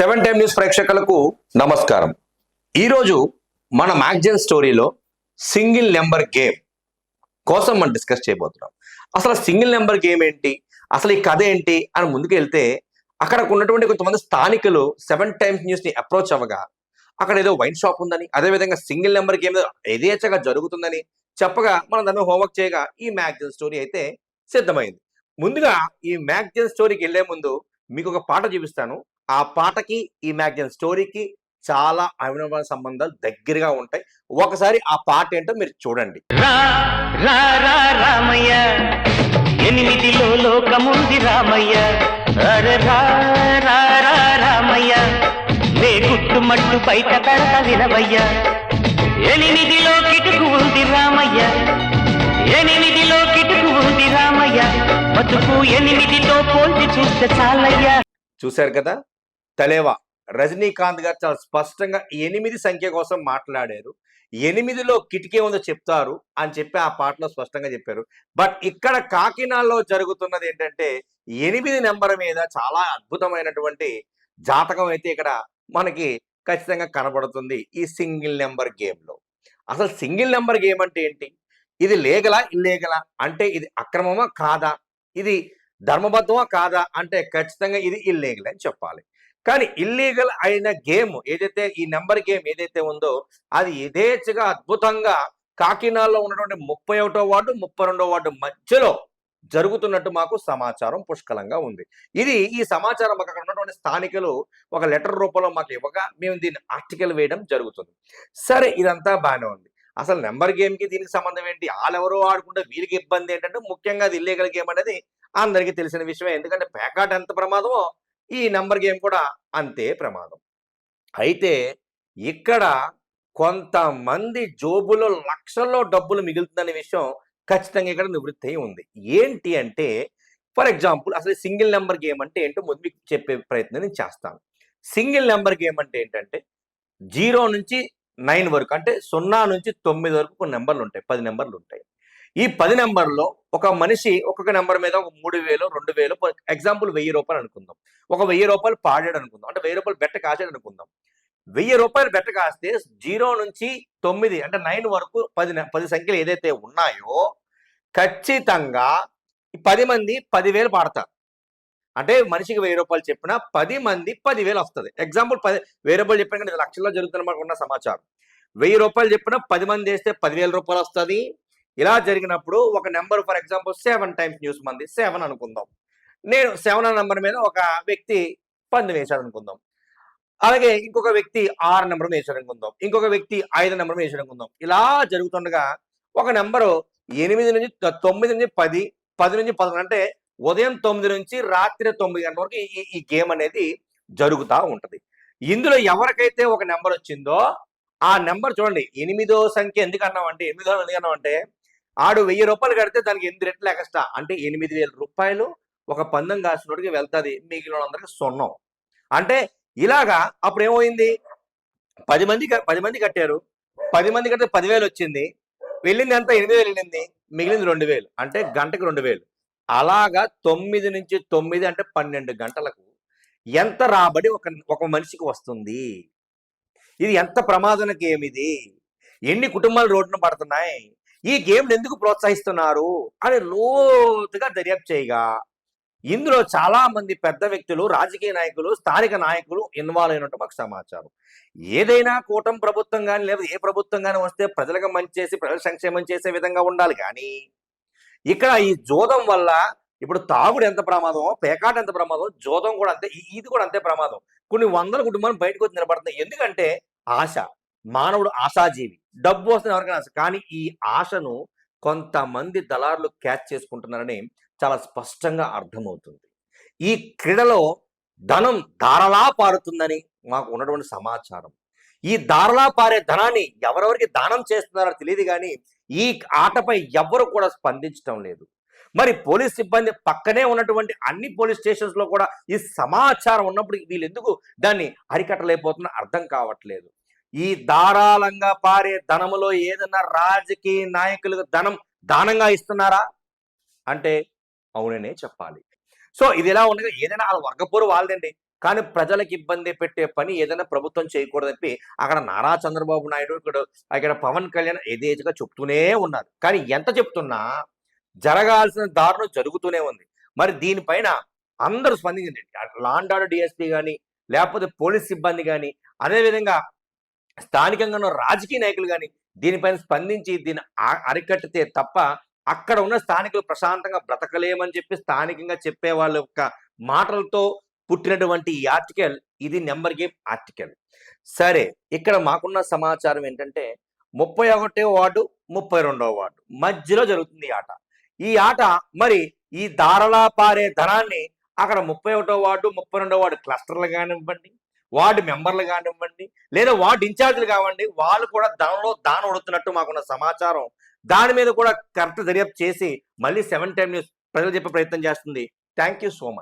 Seven time news ప్రేక్షకులకు నమస్కారం. ఈరోజు మన మ్యాగజైన్ స్టోరీలో సింగిల్ నెంబర్ గేమ్ కోసం మనం డిస్కస్ చేయబోతున్నాం. అసలు సింగిల్ నెంబర్ గేమ్ ఏంటి? అసలు ఈ కథ ఏంటి? అని ముందుకు వెళ్తే అక్కడ ఉన్నటువంటి కొంతమంది స్థానికులు సెవెన్ టైమ్స్ న్యూస్ని అప్రోచ్ అవ్వగా అక్కడ ఏదో వైన్ షాప్ ఉందని అదేవిధంగా సింగిల్ నెంబర్ గేమ్ యథేచ్ఛగా జరుగుతుందని చెప్పగా మనం దాన్ని హోంవర్క్ చేయగా ఈ మ్యాగజైన్ స్టోరీ అయితే సిద్ధమైంది. ముందుగా ఈ మ్యాగజైన్ స్టోరీకి వెళ్ళే ముందు మీకు ఒక పాట చూపిస్తాను. ఆ పాటకి ఈ మ్యాగజైన్ స్టోరీకి చాలా అవినవ సంబంధాలు దగ్గరగా ఉంటాయి. ఒకసారి ఆ పాట ఏంటో మీరు చూడండి. రా రా రా రామయ్య. ఎనిమిదిలో లోకముంది రామయ్య. రామయ్య. నే గుట్టుమట్టు బయట పెడత వినవయ్య. ఎనిమిదిలో కిటుకు ఉంది రామయ్య. ఎనిమిదిలో కిటుకు ఉంది రామయ్య. బతుకు ఎనిమిదితో పోల్చి చూస్తే చాలయ్య. చూశారు కదా? తలేవా? రజనీకాంత్ గారు చాలా స్పష్టంగా ఎనిమిది సంఖ్య కోసం మాట్లాడారు. ఎనిమిదిలో కిటికీ ఉందో చెప్తారు అని చెప్పి ఆ పాటలో స్పష్టంగా చెప్పారు. బట్ ఇక్కడ కాకినాడలో జరుగుతున్నది ఏంటంటే ఎనిమిది నెంబర్ మీద చాలా అద్భుతమైనటువంటి జాతకం అయితే ఇక్కడ మనకి ఖచ్చితంగా కనబడుతుంది ఈ సింగిల్ నెంబర్ గేమ్లో అసలు సింగిల్ నెంబర్ గేమ్ అంటే ఏంటి? ఇది లేగలా ఇల్లేగలా? అంటే ఇది అక్రమమా కాదా? ఇది ధర్మబద్ధమా కాదా? అంటే ఖచ్చితంగా ఇది ఇల్లీగల్ అని చెప్పాలి. కానీ ఇల్లీగల్ అయిన గేమ్ ఏదైతే ఈ నెంబర్ గేమ్ ఏదైతే ఉందో అది యథేచ్ఛగా అద్భుతంగా కాకినాడలో ఉన్నటువంటి ముప్పై ఒకటో వార్డు ముప్పై రెండో వార్డు మధ్యలో జరుగుతున్నట్టు మాకు సమాచారం పుష్కలంగా ఉంది. ఇది ఈ సమాచారం మాకు అక్కడ ఉన్నటువంటి స్థానికులు ఒక లెటర్ రూపంలో మాకు ఇవ్వగా మేము దీన్ని ఆర్టికల్ వేయడం జరుగుతుంది. సరే ఇదంతా బాగానే ఉంది. అసలు నెంబర్ గేమ్కి దీనికి సంబంధం ఏంటి? వాళ్ళెవరో ఆడుకుంటే వీరికి ఇబ్బంది ఏంటంటే ముఖ్యంగా అది ఇల్లీగల్ గేమ్ అనేది అందరికీ తెలిసిన విషయమే. ఎందుకంటే పేకాట్ ఎంత ప్రమాదమో ఈ నెంబర్ గేమ్ కూడా అంతే ప్రమాదం. అయితే ఇక్కడ కొంతమంది జోబులో లక్షల్లో డబ్బులు మిగులుతుందనే విషయం ఖచ్చితంగా ఇక్కడ నివృత్తి అయి ఉంది. ఏంటి అంటే ఫర్ ఎగ్జాంపుల్ అసలు సింగిల్ నెంబర్ గేమ్ అంటే ఏంటో ముందు మీకు చెప్పే ప్రయత్నం నేను చేస్తాను. సింగిల్ నెంబర్ గేమ్ అంటే ఏంటంటే జీరో నుంచి నైన్ వరకు అంటే సున్నా నుంచి తొమ్మిది వరకు కొన్ని నెంబర్లు ఉంటాయి పది నెంబర్లు ఉంటాయి. ఈ పది నెంబర్లో ఒక మనిషి ఒక్కొక్క నెంబర్ మీద ఒక మూడు వేలు రెండు వేలు ఎగ్జాంపుల్ వెయ్యి రూపాయలు అనుకుందాం. ఒక వెయ్యి రూపాయలు పాడాడు అనుకుందాం. అంటే వెయ్యి రూపాయలు బెట్ట కాసాడు అనుకుందాం. వెయ్యి రూపాయలు బెట్ట కాస్తే జీరో నుంచి తొమ్మిది అంటే నైన్ వరకు పది పది సంఖ్యలు ఏదైతే ఉన్నాయో ఖచ్చితంగా పది మంది పదివేలు పాడతారు. అంటే మనిషికి వెయ్యి రూపాయలు చెప్పినా పది మంది పదివేలు వస్తుంది. ఎగ్జాంపుల్ పది వెయ్యి రూపాయలు చెప్పిన కానీ లక్షల్లో జరుగుతున్న మాకు ఉన్న సమాచారం. వెయ్యి రూపాయలు చెప్పినా పది మంది వేస్తే పదివేల రూపాయలు వస్తుంది. ఇలా జరిగినప్పుడు ఒక number for example seven times news మంది సెవెన్ అనుకుందాం. నేను సెవెన్ నెంబర్ మీద ఒక వ్యక్తి పంది వేశాడు అనుకుందాం అలాగే ఇంకొక వ్యక్తి ఆరు నెంబర్ వేశాడు అనుకుందాం ఇంకొక వ్యక్తి ఐదు నెంబర్ వేశాడు అనుకుందాం ఇలా జరుగుతుండగా ఒక నెంబరు ఎనిమిది నుంచి తొమ్మిది నుంచి పది పది నుంచి పదకొండు అంటే ఉదయం తొమ్మిది నుంచి రాత్రి తొమ్మిది గంటల వరకు ఈ ఈ గేమ్ అనేది జరుగుతూ ఉంటుంది. ఇందులో ఎవరికైతే ఒక నెంబర్ వచ్చిందో ఆ నెంబర్ చూడండి ఎనిమిదో సంఖ్య ఎందుకు అన్నామంటే ఎనిమిదో ఎందుకు అన్నామంటే ఆడు వెయ్యి రూపాయలు కడితే దానికి ఎనిమిది రెట్లు ఎక్స్ట్రా. అంటే ఎనిమిది వేల రూపాయలు ఒక పందెం కాసినోడికి వెళ్తుంది. మిగిలిన అందరికి సున్నం. అంటే ఇలాగా అప్పుడు ఏమైంది పది మంది పది మంది కట్టారు. పది మంది కడితే పదివేలు వచ్చింది. వెళ్ళింది ఎంత? ఎనిమిది వేలు వెళ్ళింది. మిగిలింది రెండు వేలు. అంటే గంటకు రెండు వేలు. అలాగా తొమ్మిది నుంచి తొమ్మిది అంటే పన్నెండు గంటలకు ఎంత రాబడి ఒక ఒక మనిషికి వస్తుంది? ఇది ఎంత ప్రమాదనకేమిది? ఎన్ని కుటుంబాలు రోడ్డున పడుతున్నాయి? ఈ గేమ్ని ఎందుకు ప్రోత్సహిస్తున్నారు అని లోతుగా దర్యాప్తు చేయగా ఇందులో చాలా మంది పెద్ద వ్యక్తులు రాజకీయ నాయకులు స్థానిక నాయకులు ఇన్వాల్వ్ అయినట్టు మాకు సమాచారం. ఏదైనా కూటమి ప్రభుత్వం కానీ లేదా ఏ ప్రభుత్వం కానీ వస్తే ప్రజలకు మంచి చేసి ప్రజల సంక్షేమం చేసే విధంగా ఉండాలి కానీ ఇక్కడ ఈ జోదం వల్ల ఇప్పుడు తాగుడు ఎంత ప్రమాదం పేకాట ఎంత ప్రమాదం జోదం కూడా అంతే ఇది కూడా అంతే ప్రమాదం. కొన్ని వందల కుటుంబాలు బయటకు వచ్చి నిలబడుతున్నాయి. ఎందుకంటే ఆశ. మానవుడు ఆశాజీవి. డబ్బు వస్తుంది ఎవరికైనా ఆశ. కానీ ఈ ఆశను కొంతమంది దళారులు క్యాచ్ చేసుకుంటున్నారని చాలా స్పష్టంగా అర్థమవుతుంది. ఈ క్రీడలో ధనం ధారలా పారుతుందని మాకు ఉన్నటువంటి సమాచారం. ఈ ధారలా పారే ధనాన్ని ఎవరెవరికి దానం చేస్తున్నారో తెలియదు కానీ ఈ ఆటపై ఎవ్వరు కూడా స్పందించడం లేదు. మరి పోలీస్ సిబ్బంది పక్కనే ఉన్నటువంటి అన్ని పోలీస్ స్టేషన్స్లో కూడా ఈ సమాచారం ఉన్నప్పుడు వీళ్ళెందుకు దాన్ని అరికట్టలేకపోతున్న అర్థం కావట్లేదు. ఈ ధారాళంగా పారే ధనములో ఏదన్నా రాజకీయ నాయకులకు ధనం దానంగా ఇస్తున్నారా? అంటే అవుననే చెప్పాలి. సో ఇది ఎలా ఉండగా ఏదైనా వాళ్ళ వర్గపూరు వాళ్ళదండి. కానీ ప్రజలకు ఇబ్బంది పెట్టే పని ఏదైనా ప్రభుత్వం చేయకూడదని చెప్పి అక్కడ నారా చంద్రబాబు నాయుడు ఇక్కడ ఇక్కడ పవన్ కళ్యాణ్ యథేచ్ఛగా చెప్తూనే ఉన్నారు. కానీ ఎంత చెప్తున్నా జరగాల్సిన దారుణం జరుగుతూనే ఉంది. మరి దీనిపైన అందరూ స్పందించండి. లాండాడు డిఎస్పీ కానీ లేకపోతే పోలీస్ సిబ్బంది కానీ అదేవిధంగా స్థానికంగా ఉన్న రాజకీయ నాయకులు కానీ దీనిపైన స్పందించి దీన్ని అరికట్టితే తప్ప అక్కడ ఉన్న స్థానికులు ప్రశాంతంగా బ్రతకలేమని చెప్పి స్థానికంగా చెప్పే వాళ్ళ యొక్క మాటలతో పుట్టినటువంటి ఈ ఆర్టికల్ ఇది నెంబర్ గేమ్ ఆర్టికల్. సరే ఇక్కడ మాకున్న సమాచారం ఏంటంటే ముప్పై ఒకటో వార్డు ముప్పై రెండవ వార్డు మధ్యలో జరుగుతుంది ఈ ఆట. ఈ ఆట మరి ఈ దారలా పారే ధనాన్ని అక్కడ ముప్పై ఒకటో వార్డు ముప్పై రెండో వార్డు క్లస్టర్లు కానివ్వండి వార్డు మెంబర్లు కానివ్వండి లేదా వార్డు ఇన్ఛార్జీలు కావండి వాళ్ళు కూడా దానిలో దానం ఉడుతున్నట్టు మాకున్న సమాచారం. దాని మీద కూడా కరెక్ట్ దర్యాప్తు చేసి మళ్ళీ సెవెన్ టైమ్ న్యూస్ ప్రజలు చెప్పే ప్రయత్నం చేస్తుంది. Thank you so much.